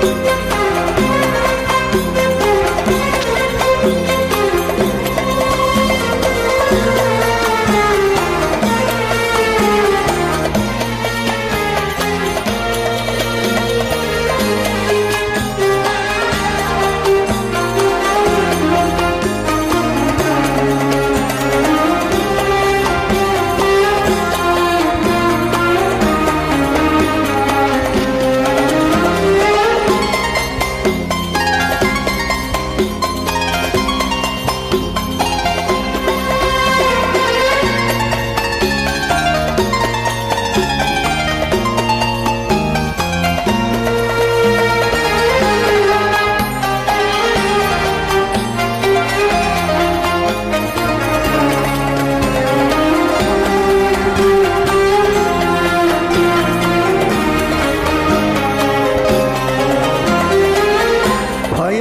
Thank.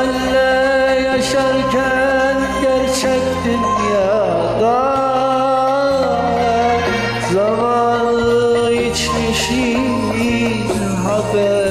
Hayalle yaşarken gerçek dünyada Zamanı içmişiz haberimiz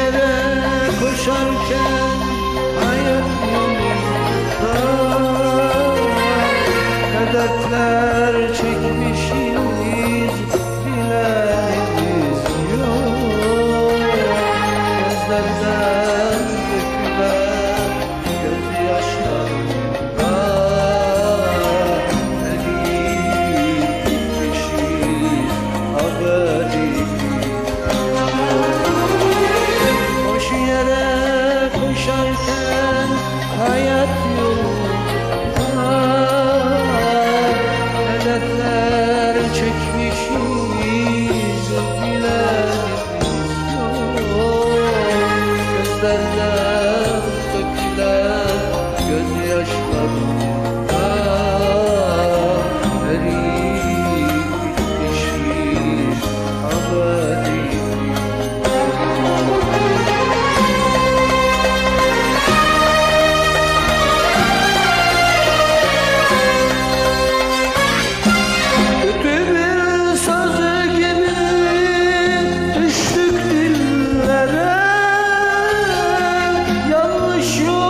yere koşarken ayırmamış Hedefler çek sure.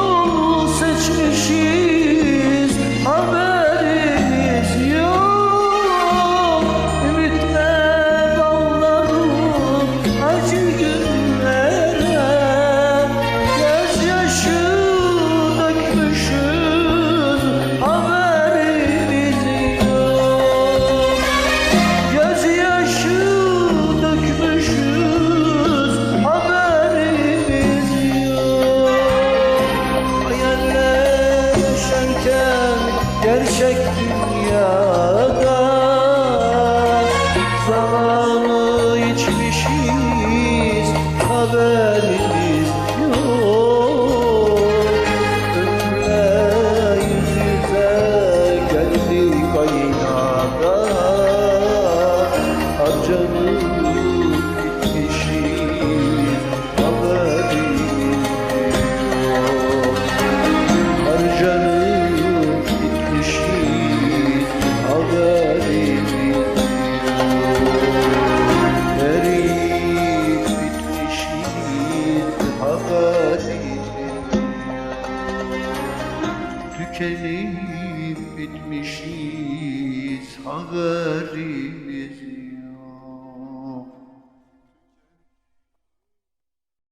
Tükenip bitmişiz haberimiz